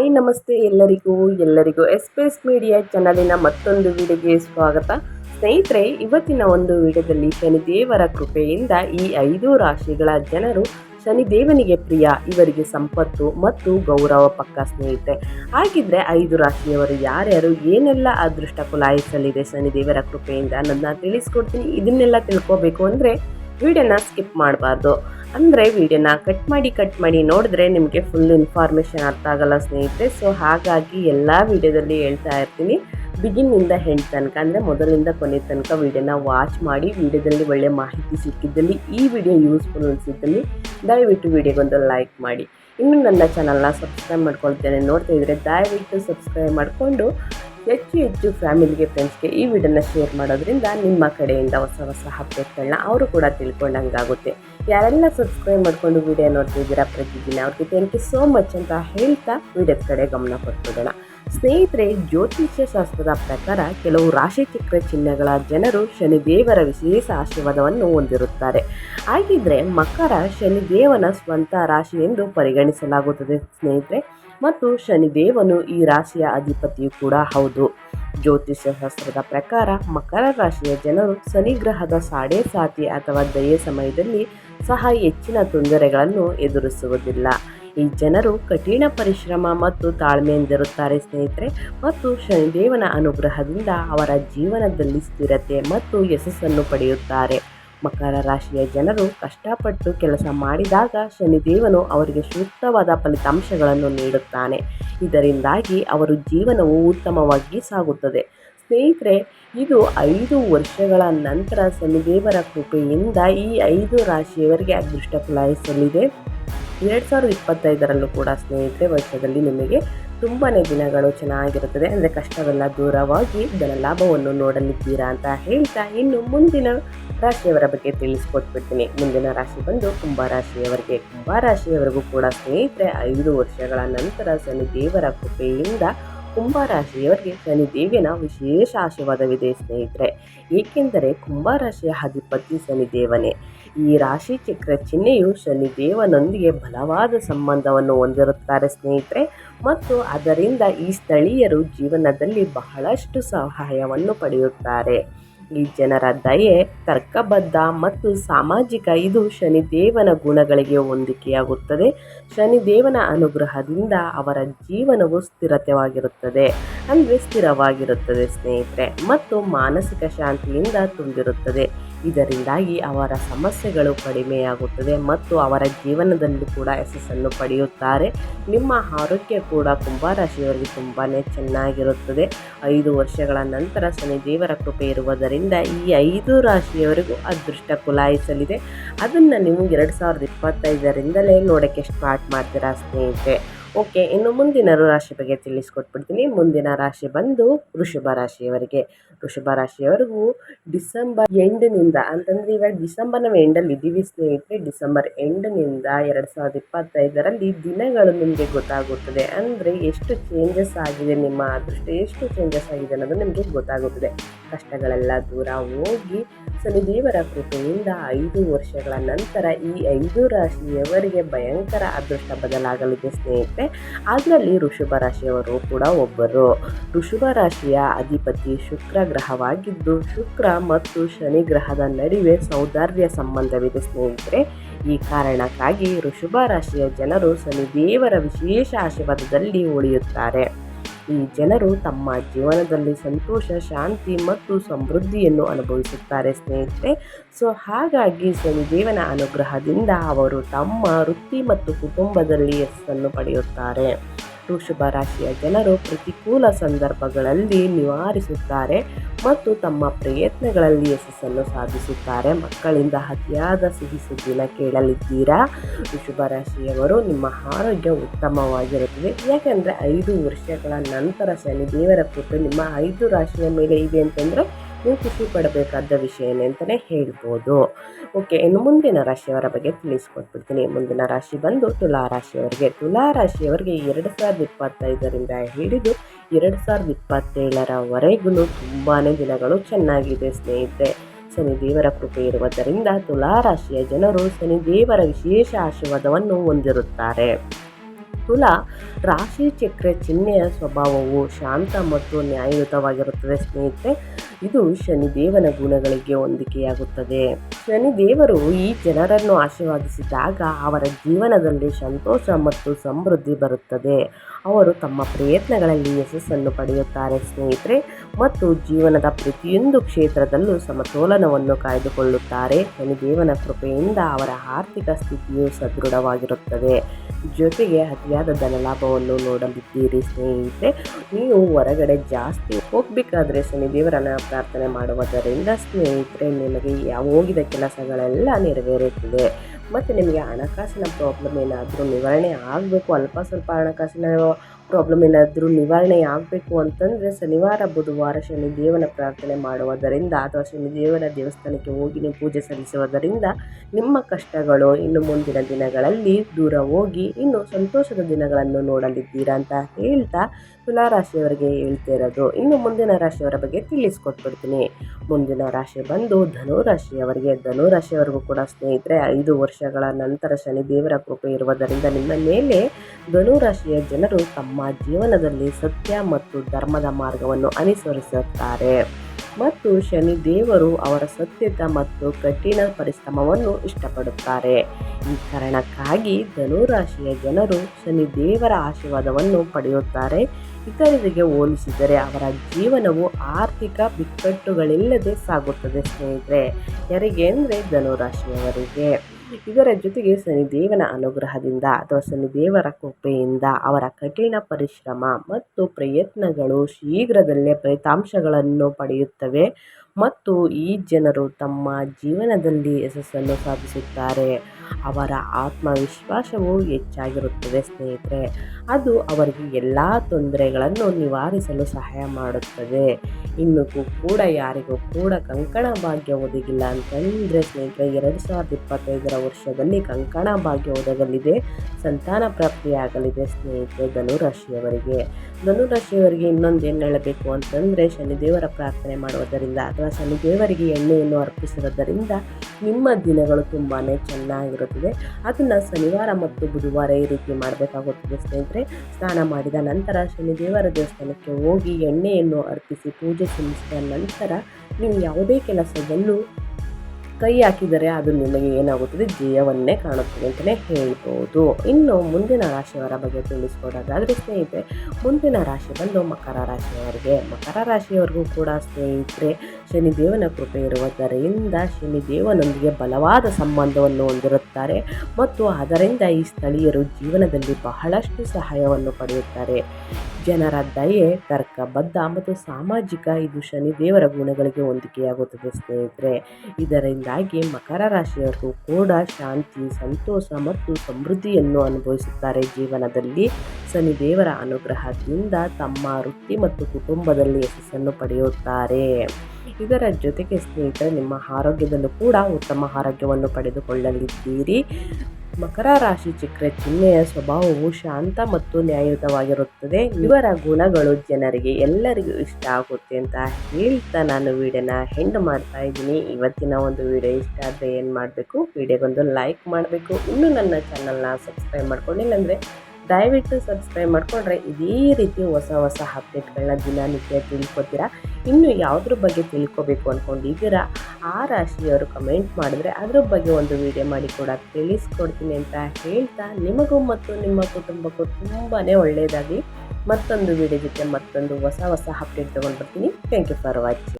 High ನಮಸ್ತೆ ಎಲ್ಲರಿಗೂ ಎಲ್ಲರಿಗೂ ಎಸ್ಪೇಸ್ ಮೀಡಿಯಾ ಚಾನಲಿನ ಮತ್ತೊಂದು ವಿಡಿಯೋಗೆ ಸ್ವಾಗತ. ಸ್ನೇಹಿತರೆ, ಇವತ್ತಿನ ಒಂದು ವಿಡಿಯೋದಲ್ಲಿ ಶನಿದೇವರ ಕೃಪೆಯಿಂದ ಈ ಐದು ರಾಶಿಗಳ ಜನರು ಶನಿದೇವನಿಗೆ ಪ್ರಿಯ, ಇವರಿಗೆ ಸಂಪತ್ತು ಮತ್ತು ಗೌರವ ಪಕ್ಕ ಸ್ನೇಹಿತೆ ಹಾಗಿದ್ರೆ ಐದು ರಾಶಿಯವರು ಯಾರ್ಯಾರು, ಏನೆಲ್ಲ ಅದೃಷ್ಟ ಕುಲಾಯಿಸಲಿದೆ ಶನಿದೇವರ ಕೃಪೆಯಿಂದ ನನ್ನ ತಿಳಿಸ್ಕೊಡ್ತೀನಿ. ಇದನ್ನೆಲ್ಲ ತಿಳ್ಕೊಬೇಕು ಅಂದರೆ ವಿಡಿಯೋನ ಸ್ಕಿಪ್ ಮಾಡಬಾರ್ದು. ಅಂದರೆ ವಿಡಿಯೋನ ಕಟ್ ಮಾಡಿ ಕಟ್ ಮಾಡಿ ನೋಡಿದ್ರೆ ನಿಮಗೆ ಫುಲ್ ಇನ್ಫಾರ್ಮೇಷನ್ ಅರ್ಥ ಆಗಲ್ಲ ಸ್ನೇಹಿತರೆ. ಸೊ ಹಾಗಾಗಿ ಎಲ್ಲ ವಿಡಿಯೋದಲ್ಲಿ ಹೇಳ್ತಾ ಇರ್ತೀನಿ. ಬಿಗಿನಿಂದ ಹೆಂಡ್ ತನಕ ಅಂದರೆ ಮೊದಲಿಂದ ಕೊನೆ ತನಕ ವಿಡಿಯೋನ ವಾಚ್ ಮಾಡಿ, ವಿಡಿಯೋದಲ್ಲಿ ಒಳ್ಳೆ ಮಾಹಿತಿ ಸಿಕ್ಕಿದ್ದಲ್ಲಿ, ಈ ವಿಡಿಯೋ ಯೂಸ್ಫುಲ್ ಅನಿಸಿದ್ದಲ್ಲಿ ದಯವಿಟ್ಟು ವಿಡಿಯೋಗೊಂದು ಲೈಕ್ ಮಾಡಿ. ಇನ್ನು ನನ್ನ ಚಾನಲ್ನ ಸಬ್ಸ್ಕ್ರೈಬ್ ಮಾಡ್ಕೊಳ್ತೇನೆ. ನೋಡ್ತಾ ಇದ್ದರೆ ದಯವಿಟ್ಟು ಸಬ್ಸ್ಕ್ರೈಬ್ ಮಾಡಿಕೊಂಡು ಹೆಚ್ಚು ಹೆಚ್ಚು ಫ್ಯಾಮಿಲಿಗೆ, ಫ್ರೆಂಡ್ಸ್ಗೆ ಈ ವಿಡಿಯೋನ ಶೇರ್ ಮಾಡೋದ್ರಿಂದ ನಿಮ್ಮ ಕಡೆಯಿಂದ ಹೊಸ ಹೊಸ ಅಪ್ಡೇಟ್ಗಳನ್ನ ಅವರು ಕೂಡ ತಿಳ್ಕೊಂಡಂಗಾಗುತ್ತೆ. ಯಾರೆಲ್ಲ ಸಬ್ಸ್ಕ್ರೈಬ್ ಮಾಡಿಕೊಂಡು ವಿಡಿಯೋ ನೋಡ್ತಿದ್ದೀರಾ ಪ್ರತಿದಿನ, ಅವ್ರಿಗೆ ಥ್ಯಾಂಕ್ ಯು ಸೋ ಮಚ್ ಅಂತ ಹೇಳ್ತಾ ವಿಡಿಯೋದ ಕಡೆ ಗಮನ ಕೊಟ್ಬಿಡೋಣ. ಸ್ನೇಹಿತರೆ, ಜ್ಯೋತಿಷ್ಯ ಶಾಸ್ತ್ರದ ಪ್ರಕಾರ ಕೆಲವು ರಾಶಿಚಕ್ರ ಚಿಹ್ನೆಗಳ ಜನರು ಶನಿದೇವರ ವಿಶೇಷ ಆಶೀರ್ವಾದವನ್ನು ಹೊಂದಿರುತ್ತಾರೆ. ಹಾಗಿದ್ರೆ ಮಕರ ಶನಿದೇವನ ಸ್ವಂತ ರಾಶಿ ಎಂದು ಪರಿಗಣಿಸಲಾಗುತ್ತದೆ ಸ್ನೇಹಿತರೆ. ಮತ್ತು ಶನಿದೇವನು ಈ ರಾಶಿಯ ಅಧಿಪತಿಯು ಕೂಡ ಹೌದು. ಜ್ಯೋತಿಷ್ಯ ಶಾಸ್ತ್ರದ ಪ್ರಕಾರ ಮಕರ ರಾಶಿಯ ಜನರು ಶನಿ ಗ್ರಹದ ಸಾಡೆ ಸಾತಿ ಅಥವಾ ದಯೆ ಸಮಯದಲ್ಲಿ ಸಹ ಹೆಚ್ಚಿನ ತೊಂದರೆಗಳನ್ನು ಎದುರಿಸುವುದಿಲ್ಲ. ಈ ಜನರು ಕಠಿಣ ಪರಿಶ್ರಮ ಮತ್ತು ತಾಳ್ಮೆಯಿಂದಿರುತ್ತಾರೆ ಸ್ನೇಹಿತರೆ ಮತ್ತು ಶನಿದೇವನ ಅನುಗ್ರಹದಿಂದ ಅವರ ಜೀವನದಲ್ಲಿ ಸ್ಥಿರತೆ ಮತ್ತು ಯಶಸ್ಸನ್ನು ಪಡೆಯುತ್ತಾರೆ. ಮಕರ ರಾಶಿಯ ಜನರು ಕಷ್ಟಪಟ್ಟು ಕೆಲಸ ಮಾಡಿದಾಗ ಶನಿದೇವನು ಅವರಿಗೆ ಸೂಕ್ತವಾದ ಫಲಿತಾಂಶಗಳನ್ನು ನೀಡುತ್ತಾನೆ. ಇದರಿಂದಾಗಿ ಅವರು ಜೀವನವು ಉತ್ತಮವಾಗಿ ಸಾಗುತ್ತದೆ. ಸ್ನೇಹಿತರೆ, ಇದು ಐದು ವರ್ಷಗಳ ನಂತರ ಶನಿದೇವರ ಕೃಪೆಯಿಂದ ಈ ಐದು ರಾಶಿಯವರಿಗೆ ಅದೃಷ್ಟ ಕುಲಾಯಿಸಲಿದೆ ಎರಡು ಸಾವಿರದ ಇಪ್ಪತ್ತೈದರಲ್ಲೂ ಕೂಡ ಸ್ನೇಹಿತರೆ ವರ್ಷದಲ್ಲಿ ನಿಮಗೆ ತುಂಬಾ ದಿನಗಳು ಚೆನ್ನಾಗಿರುತ್ತದೆ. ಅಂದರೆ ಕಷ್ಟವೆಲ್ಲ ದೂರವಾಗಿ ಇದರ ಲಾಭವನ್ನು ನೋಡಲಿದ್ದೀರಾ ಅಂತ ಹೇಳ್ತಾ ಇನ್ನು ಮುಂದಿನ ರಾಶಿಯವರ ಬಗ್ಗೆ ತಿಳಿಸ್ಕೊಟ್ಬಿಡ್ತೀನಿ. ಮುಂದಿನ ರಾಶಿ ಬಂದು ಕುಂಭರಾಶಿಯವರಿಗೆ ಕುಂಭರಾಶಿಯವರಿಗೂ ಕೂಡ ಸ್ನೇಹಿತರೆ, ಐದು ವರ್ಷಗಳ ನಂತರ ಶನಿ ದೇವರ ಕೃಪೆಯಿಂದ ಕುಂಭರಾಶಿಯವರಿಗೆ ಶನಿದೇವಿನ ವಿಶೇಷ ಆಶೀರ್ವಾದವಿದೆ ಸ್ನೇಹಿತರೆ. ಏಕೆಂದರೆ ಕುಂಭರಾಶಿಯ ಅಧಿಪತಿ ಶನಿದೇವನೇ. ಈ ರಾಶಿ ಚಕ್ರ ಚಿಹ್ನೆಯು ಶನಿದೇವನೊಂದಿಗೆ ಬಲವಾದ ಸಂಬಂಧವನ್ನು ಹೊಂದಿರುತ್ತಾರೆ ಸ್ನೇಹಿತರೆ. ಮತ್ತು ಅದರಿಂದ ಈ ಸ್ಥಳೀಯರು ಜೀವನದಲ್ಲಿ ಬಹಳಷ್ಟು ಸಹಾಯವನ್ನು ಪಡೆಯುತ್ತಾರೆ. ಈ ಜನರ ದಯೆ ತರ್ಕಬದ್ಧ ಮತ್ತು ಸಾಮಾಜಿಕ ಇದು ಶನಿದೇವನ ಗುಣಗಳಿಗೆ ಹೊಂದಿಕೆಯಾಗುತ್ತದೆ. ಶನಿದೇವನ ಅನುಗ್ರಹದಿಂದ ಅವರ ಜೀವನವು ಸ್ಥಿರತೆವಾಗಿರುತ್ತದೆ, ಅಂದರೆ ಸ್ಥಿರವಾಗಿರುತ್ತದೆ ಸ್ನೇಹಿತರೆ, ಮತ್ತು ಮಾನಸಿಕ ಶಾಂತಿಯಿಂದ ತುಂಬಿರುತ್ತದೆ. ಇದರಿಂದಾಗಿ ಅವರ ಸಮಸ್ಯೆಗಳು ಕಡಿಮೆಯಾಗುತ್ತದೆ ಮತ್ತು ಅವರ ಜೀವನದಲ್ಲೂ ಕೂಡ ಯಶಸ್ಸನ್ನು ಪಡೆಯುತ್ತಾರೆ. ನಿಮ್ಮ ಆರೋಗ್ಯ ಕೂಡ ಕುಂಭರಾಶಿಯವರಿಗೆ ತುಂಬಾ ಚೆನ್ನಾಗಿರುತ್ತದೆ. ಐದು ವರ್ಷಗಳ ನಂತರ ಶನಿ ದೇವರ ಕೃಪೆ ಇರುವುದರಿಂದ ಈ ಐದು ರಾಶಿಯವರಿಗೂ ಅದೃಷ್ಟ ಕುಲಾಯಿಸಲಿದೆ. ಅದನ್ನು ನೀವು ಎರಡು ಸಾವಿರದ ಇಪ್ಪತ್ತೈದರಿಂದಲೇ ನೋಡೋಕ್ಕೆ ಸ್ಟಾರ್ಟ್ ಮಾಡ್ತೀರಾ ಸ್ನೇಹಿತರೆ? ಓಕೆ, ಇನ್ನು ಮುಂದಿನ ರಾಶಿ ಬಗ್ಗೆ ತಿಳಿಸ್ಕೊಟ್ಬಿಡ್ತೀನಿ. ಮುಂದಿನ ರಾಶಿ ಬಂದು ವೃಷಭ ರಾಶಿಯವರಿಗೆ. ವೃಷಭ ರಾಶಿಯವರೆಗೂ ಡಿಸೆಂಬರ್ ಎಂಡ್ನಿಂದ ಅಂತಂದರೆ ಇವಾಗ ಡಿಸೆಂಬರ್ ನಾವು ಎಂಡಲ್ಲಿ ಇದ್ದೀವಿ ಸ್ನೇಹಿತರೆ, ಡಿಸೆಂಬರ್ ಎಂಡ್ನಿಂದ ಎರಡು ಸಾವಿರದ ಇಪ್ಪತ್ತೈದರಲ್ಲಿ ದಿನಗಳು ನಿಮಗೆ ಗೊತ್ತಾಗುತ್ತದೆ. ಅಂದರೆ ಎಷ್ಟು ಚೇಂಜಸ್ ಆಗಿದೆ ನಿಮ್ಮ ಅದೃಷ್ಟ, ಎಷ್ಟು ಚೇಂಜಸ್ ಆಗಿದೆ ಅನ್ನೋದು ನಿಮಗೆ ಗೊತ್ತಾಗುತ್ತದೆ. ಕಷ್ಟಗಳೆಲ್ಲ ದೂರ ಹೋಗಿ ಶನಿದೇವರ ಕೃಪೆಯಿಂದ ಐದು ವರ್ಷಗಳ ನಂತರ ಈ ಐದು ರಾಶಿಯವರಿಗೆ ಭಯಂಕರ ಅದೃಷ್ಟ ಬದಲಾಗಲಿದೆ ಸ್ನೇಹಿತರೆ. ಅದರಲ್ಲಿ ಋಷಭ ರಾಶಿಯವರು ಕೂಡ ಒಬ್ಬರು. ಋಷಭ ರಾಶಿಯ ಅಧಿಪತಿ ಶುಕ್ರ ಗ್ರಹವಾಗಿದ್ದು, ಶುಕ್ರ ಮತ್ತು ಶನಿ ಗ್ರಹದ ನಡುವೆ ಸೌಂದರ್ಯ ಸಂಬಂಧವಿದೆ ಸ್ನೇಹಿತರೆ. ಈ ಕಾರಣಕ್ಕಾಗಿ ಋಷಭ ರಾಶಿಯ ಜನರು ಶನಿದೇವರ ವಿಶೇಷ ಆಶೀರ್ವಾದದಲ್ಲಿ ಉಳಿಯುತ್ತಾರೆ. ಈ ಜನರು ತಮ್ಮ ಜೀವನದಲ್ಲಿ ಸಂತೋಷ, ಶಾಂತಿ ಮತ್ತು ಸಮೃದ್ಧಿಯನ್ನು ಅನುಭವಿಸುತ್ತಾರೆ ಸ್ನೇಹಿತರೆ. ಸೊ ಹಾಗಾಗಿ ಶನಿದೇವನ ಅನುಗ್ರಹದಿಂದ ಅವರು ತಮ್ಮ ವೃತ್ತಿ ಮತ್ತು ಕುಟುಂಬದಲ್ಲಿ ಯಶಸ್ಸನ್ನು ಪಡೆಯುತ್ತಾರೆ. ವೃಷಭ ರಾಶಿಯ ಜನರು ಪ್ರತಿಕೂಲ ಸಂದರ್ಭಗಳಲ್ಲಿ ನಿವಾರಿಸುತ್ತಾರೆ ಮತ್ತು ತಮ್ಮ ಪ್ರಯತ್ನಗಳಲ್ಲಿ ಯಶಸ್ಸನ್ನು ಸಾಧಿಸುತ್ತಾರೆ. ಮಕ್ಕಳಿಂದ ಅತಿಯಾದ ಸಿಹಿ ಸುದ್ದಿನ ಕೇಳಲಿದ್ದೀರಾ? ಶುಭ ರಾಶಿಯವರು, ನಿಮ್ಮ ಆರೋಗ್ಯ ಉತ್ತಮವಾಗಿರುತ್ತದೆ. ಯಾಕೆಂದರೆ ಐದು ವರ್ಷಗಳ ನಂತರ ಶನಿ ದೇವರ ಕೃಪೆ ನಿಮ್ಮ ಐದು ರಾಶಿಯ ಮೇಲೆ ಇದೆ ಅಂತಂದರೆ ನೀವು ಖುಷಿ ಪಡಬೇಕಾದ ವಿಷಯನೇ ಅಂತಲೇ ಹೇಳ್ಬೋದು. ಓಕೆ ಇನ್ನು ಮುಂದಿನ ರಾಶಿಯವರ ಬಗ್ಗೆ ತಿಳಿಸ್ಕೊಟ್ಬಿಡ್ತೀನಿ. ಮುಂದಿನ ರಾಶಿ ಬಂದು ತುಲಾ ರಾಶಿಯವರಿಗೆ. ತುಲಾ ರಾಶಿಯವರಿಗೆ ಎರಡು ಸಾವಿರದ ಇಪ್ಪತ್ತೈದರಿಂದ ಹಿಡಿದು ಎರಡು ಸಾವಿರದ ಇಪ್ಪತ್ತೇಳರವರೆಗೂ ತುಂಬಾ ದಿನಗಳು ಚೆನ್ನಾಗಿದೆ ಸ್ನೇಹಿತರೆ. ಶನಿದೇವರ ಕೃಪೆ ಇರುವುದರಿಂದ ತುಲಾ ರಾಶಿಯ ಜನರು ಶನಿದೇವರ ವಿಶೇಷ ಆಶೀರ್ವಾದವನ್ನು ಹೊಂದಿರುತ್ತಾರೆ. ತುಲಾ ರಾಶಿ ಚಕ್ರ ಚಿಹ್ನೆಯ ಸ್ವಭಾವವು ಶಾಂತ ಮತ್ತು ನ್ಯಾಯಯುತವಾಗಿರುತ್ತದೆ ಸ್ನೇಹಿತರೆ. ಇದು ಶನಿದೇವನ ಗುಣಗಳಿಗೆ ಹೊಂದಿಕೆಯಾಗುತ್ತದೆ. ಶನಿದೇವರು ಈ ಜನರನ್ನು ಆಶೀರ್ವಾದಿಸಿದಾಗ ಅವರ ಜೀವನದಲ್ಲಿ ಸಂತೋಷ ಮತ್ತು ಸಮೃದ್ಧಿ ಬರುತ್ತದೆ. ಅವರು ತಮ್ಮ ಪ್ರಯತ್ನಗಳಲ್ಲಿ ಯಶಸ್ಸನ್ನು ಪಡೆಯುತ್ತಾರೆ ಸ್ನೇಹಿತರೆ ಮತ್ತು ಜೀವನದ ಪ್ರತಿಯೊಂದು ಕ್ಷೇತ್ರದಲ್ಲೂ ಸಮತೋಲನವನ್ನು ಕಾಯ್ದುಕೊಳ್ಳುತ್ತಾರೆ. ಶನಿದೇವನ ಕೃಪೆಯಿಂದ ಅವರ ಆರ್ಥಿಕ ಸ್ಥಿತಿಯು ಸದೃಢವಾಗಿರುತ್ತದೆ. ಜೊತೆಗೆ ಅತಿಯಾದ ಧನಲಾಭವನ್ನು ನೋಡಲಿದ್ದೀರಿ ಸ್ನೇಹಿತರೆ. ನೀವು ಹೊರಗಡೆ ಜಾಸ್ತಿ ಹೋಗಬೇಕಾದ್ರೆ ಶನಿದೇವರನ್ನ ಪ್ರಾರ್ಥನೆ ಮಾಡುವುದರಿಂದ ಸ್ನೇಹಿತರೆ, ನಿಮಗೆ ಹೋಗಿದ ಕೆಲಸಗಳೆಲ್ಲ ನೆರವೇರುತ್ತದೆ. ಮತ್ತು ನಿಮಗೆ ಹಣಕಾಸಿನ ಪ್ರಾಬ್ಲಮ್ ಏನಾದರೂ ನಿವಾರಣೆ ಆಗಬೇಕು, ಅಲ್ಪ ಸ್ವಲ್ಪ ಹಣಕಾಸಿನ ಪ್ರಾಬ್ಲಮ್ ಏನಾದರೂ ನಿವಾರಣೆ ಆಗಬೇಕು ಅಂತಂದರೆ ಶನಿವಾರ, ಬುಧವಾರ ಶನಿ ದೇವನ ಪ್ರಾರ್ಥನೆ ಮಾಡುವುದರಿಂದ ಅಥವಾ ಶನಿ ದೇವನ ದೇವಸ್ಥಾನಕ್ಕೆ ಹೋಗಿ ನೀವು ಪೂಜೆ ಸಲ್ಲಿಸುವುದರಿಂದ ನಿಮ್ಮ ಕಷ್ಟಗಳು ಇನ್ನು ಮುಂದಿನ ದಿನಗಳಲ್ಲಿ ದೂರ ಹೋಗಿ ಇನ್ನು ಸಂತೋಷದ ದಿನಗಳನ್ನು ನೋಡಲಿದ್ದೀರಾ ಅಂತ ಹೇಳ್ತಾ ತುಲಾರಾಶಿಯವರಿಗೆ ಹೇಳ್ತಿರೋದು ಇನ್ನು ಮುಂದಿನ ರಾಶಿಯವರ ಬಗ್ಗೆ ತಿಳಿಸ್ಕೊಟ್ಬಿಡ್ತೀನಿ. ಮುಂದಿನ ರಾಶಿ ಬಂದು ಧನುರಾಶಿಯವರಿಗೆ ರಾಶಿಯವರಿಗೆ ಧನು ರಾಶಿಯವರೆಗೂ ಕೂಡ ಸ್ನೇಹಿತರೆ, ಐದು ವರ್ಷಗಳ ನಂತರ ಶನಿದೇವರ ಕೃಪೆ ಇರುವುದರಿಂದ ನಿಮ್ಮ ಮೇಲೆ ಧನುರಾಶಿಯ ಜನರು ತಮ್ಮ ಜೀವನದಲ್ಲಿ ಸತ್ಯ ಮತ್ತು ಧರ್ಮದ ಮಾರ್ಗವನ್ನು ಅನುಸರಿಸುತ್ತಾರೆ. ಮತ್ತು ಶನಿ ದೇವರು ಅವರ ಸತ್ಯತ ಮತ್ತು ಕಠಿಣ ಪರಿಶ್ರಮವನ್ನು ಇಷ್ಟಪಡುತ್ತಾರೆ. ಈ ಕಾರಣಕ್ಕಾಗಿ ಧನುರಾಶಿಯ ಜನರು ಶನಿ ದೇವರ ಆಶೀರ್ವಾದವನ್ನು ಪಡೆಯುತ್ತಾರೆ. ಇತರರಿಗೆ ಹೋಲಿಸಿದರೆ ಅವರ ಜೀವನವು ಆರ್ಥಿಕ ಬಿಕ್ಕಟ್ಟುಗಳಿಲ್ಲದೆ ಸಾಗುತ್ತದೆ ಸ್ನೇಹಿತರೆ. ಯಾರಿಗೆ ಅಂದರೆ ಧನುರಾಶಿಯವರಿಗೆ. ಇದರ ಜೊತೆಗೆ ಶನಿದೇವನ ಅನುಗ್ರಹದಿಂದ ಅಥವಾ ಶನಿದೇವರ ಕೃಪೆಯಿಂದ ಅವರ ಕಠಿಣ ಪರಿಶ್ರಮ ಮತ್ತು ಪ್ರಯತ್ನಗಳು ಶೀಘ್ರದಲ್ಲೇ ಫಲಿತಾಂಶಗಳನ್ನು ಪಡೆಯುತ್ತವೆ ಮತ್ತು ಈ ಜನರು ತಮ್ಮ ಜೀವನದಲ್ಲಿ ಯಶಸ್ಸನ್ನು ಸಾಧಿಸುತ್ತಾರೆ. ಅವರ ಆತ್ಮವಿಶ್ವಾಸವು ಹೆಚ್ಚಾಗಿರುತ್ತದೆ, ಸ್ನೇಹಿತರೆ. ಅದು ಅವರಿಗೆ ಎಲ್ಲ ತೊಂದರೆಗಳನ್ನು ನಿವಾರಿಸಲು ಸಹಾಯ ಮಾಡುತ್ತದೆ. ಇನ್ನೂ ಕೂಡ ಯಾರಿಗೂ ಕೂಡ ಕಂಕಣ ಭಾಗ್ಯ ಒದಗಿಲ್ಲ ಅಂತಂದರೆ, ಸ್ನೇಹಿತರೆ, ಎರಡು ಸಾವಿರದ ಇಪ್ಪತ್ತೈದರ ವರ್ಷದಲ್ಲಿ ಕಂಕಣ ಭಾಗ್ಯ ಒದಗಲಿದೆ, ಸಂತಾನ ಪ್ರಾಪ್ತಿಯಾಗಲಿದೆ, ಸ್ನೇಹಿತರೆ, ಧನುರಾಶಿಯವರಿಗೆ. ಧನುರಾಶಿಯವರಿಗೆ ಇನ್ನೊಂದು ಏನು ಹೇಳಬೇಕು ಅಂತಂದರೆ, ಶನಿದೇವರ ಪ್ರಾರ್ಥನೆ ಮಾಡುವುದರಿಂದ ಅಥವಾ ಶನಿದೇವರಿಗೆ ಎಣ್ಣೆಯನ್ನು ಅರ್ಪಿಸುವುದರಿಂದ ನಿಮ್ಮ ದಿನಗಳು ತುಂಬಾ ಚೆನ್ನಾಗಿರುತ್ತದೆ ಅದನ್ನು ಶನಿವಾರ ಮತ್ತು ಬುಧವಾರ ಈ ರೀತಿ ಮಾಡಬೇಕಾಗುತ್ತದೆ ಸ್ನೇಹಿತರೆ. ಸ್ನಾನ ಮಾಡಿದ ನಂತರ ಶನಿದೇವರ ದೇವಸ್ಥಾನಕ್ಕೆ ಹೋಗಿ ಎಣ್ಣೆಯನ್ನು ಅರ್ಪಿಸಿ ಪೂಜೆ ಸಲ್ಲಿಸಿದ ನಂತರ ನೀವು ಯಾವುದೇ ಕೆಲಸದಲ್ಲೂ ಕೈ ಹಾಕಿದರೆ ಅದು ನಿಮಗೆ ಏನಾಗುತ್ತದೆ? ಜಯವನ್ನೇ ಕಾಣುತ್ತದೆ ಅಂತಲೇ ಹೇಳ್ಬೋದು. ಇನ್ನು ಮುಂದಿನ ರಾಶಿಯವರ ಬಗ್ಗೆ ತಿಳಿಸ್ಕೊಡೋದಾದರೆ ಸ್ನೇಹಿತರೆ, ಮುಂದಿನ ರಾಶಿ ಬಂದು ಮಕರ ರಾಶಿಯವರಿಗೆ. ಮಕರ ರಾಶಿಯವರಿಗೂ ಕೂಡ ಸ್ನೇಹಿತರೆ ಶನಿದೇವನ ಕೃಪೆ ಇರುವುದರಿಂದ ಶನಿದೇವನೊಂದಿಗೆ ಬಲವಾದ ಸಂಬಂಧವನ್ನು ಹೊಂದಿರುತ್ತಾರೆ ಮತ್ತು ಅದರಿಂದ ಈ ಸ್ಥಳೀಯರು ಜೀವನದಲ್ಲಿ ಬಹಳಷ್ಟು ಸಹಾಯವನ್ನು ಪಡೆಯುತ್ತಾರೆ. ಜನರ ದಯೆ, ತರ್ಕಬದ್ಧ ಮತ್ತು ಸಾಮಾಜಿಕ ಇದು ಶನಿದೇವರ ಗುಣಗಳಿಗೆ ಹೊಂದಿಕೆಯಾಗುತ್ತದೆ ಸ್ನೇಹಿತರೆ. ಇದರಿಂದಾಗಿ ಮಕರ ರಾಶಿಯವರು ಕೂಡ ಶಾಂತಿ, ಸಂತೋಷ ಮತ್ತು ಸಮೃದ್ಧಿಯನ್ನು ಅನುಭವಿಸುತ್ತಾರೆ ಜೀವನದಲ್ಲಿ. ಶನಿದೇವರ ಅನುಗ್ರಹದಿಂದ ತಮ್ಮ ವೃತ್ತಿ ಮತ್ತು ಕುಟುಂಬದಲ್ಲಿ ಯಶಸ್ಸನ್ನು ಪಡೆಯುತ್ತಾರೆ. ಇದರ ಜೊತೆಗೆ ಸ್ನೇಹಿತರೆ, ನಿಮ್ಮ ಆರೋಗ್ಯದಲ್ಲೂ ಕೂಡ ಉತ್ತಮ ಆರೋಗ್ಯವನ್ನು ಪಡೆದುಕೊಳ್ಳಲಿದ್ದೀರಿ. ಮಕರ ರಾಶಿ ಚಿಕ್ರ ಚಿಹ್ನೆಯ ಸ್ವಭಾವವು ಶಾಂತ ಮತ್ತು ನ್ಯಾಯಯುತವಾಗಿರುತ್ತದೆ. ಇವರ ಗುಣಗಳು ಜನರಿಗೆ ಎಲ್ಲರಿಗೂ ಇಷ್ಟ ಆಗುತ್ತೆ ಅಂತ ಹೇಳ್ತಾ ನಾನು ವಿಡಿಯೋನ ಹೆಂಡ್ ಮಾಡ್ತಾ ಇದ್ದೀನಿ. ಇವತ್ತಿನ ಒಂದು ವಿಡಿಯೋ ಇಷ್ಟ ಆದರೆ ಏನು ಮಾಡಬೇಕು? ವಿಡಿಯೋಗೊಂದು ಲೈಕ್ ಮಾಡಬೇಕು. ಇನ್ನೂ ನನ್ನ ಚಾನಲ್ನ ಸಬ್ಸ್ಕ್ರೈಬ್ ಮಾಡ್ಕೊಂಡಿಲ್ಲ ಅಂದರೆ ದಯವಿಟ್ಟು ಸಬ್ಸ್ಕ್ರೈಬ್ ಮಾಡಿಕೊಂಡ್ರೆ ಇದೇ ರೀತಿ ಹೊಸ ಹೊಸ ಅಪ್ಡೇಟ್ಗಳನ್ನ ದಿನನಿತ್ಯ ತಿಳ್ಕೊತೀರಾ? ಇನ್ನು ಯಾವುದ್ರ ಬಗ್ಗೆ ತಿಳ್ಕೊಬೇಕು ಅಂದ್ಕೊಂಡಿದ್ದೀರಾ ಆ ರಾಶಿಯವರು ಕಮೆಂಟ್ ಮಾಡಿದ್ರೆ ಅದ್ರ ಬಗ್ಗೆ ಒಂದು ವಿಡಿಯೋ ಮಾಡಿ ಕೂಡ ತಿಳಿಸ್ಕೊಡ್ತೀನಿ ಅಂತ ಹೇಳ್ತಾ ನಿಮಗೂ ಮತ್ತು ನಿಮ್ಮ ಕುಟುಂಬಕ್ಕೂ ತುಂಬಾ ಒಳ್ಳೆಯದಾಗಿ ಮತ್ತೊಂದು ವಿಡಿಯೋ ಜೊತೆ ಮತ್ತೊಂದು ಹೊಸ ಹೊಸ ಅಪ್ಡೇಟ್ ತೊಗೊಂಡು ಬರ್ತೀನಿ. Thank you for watching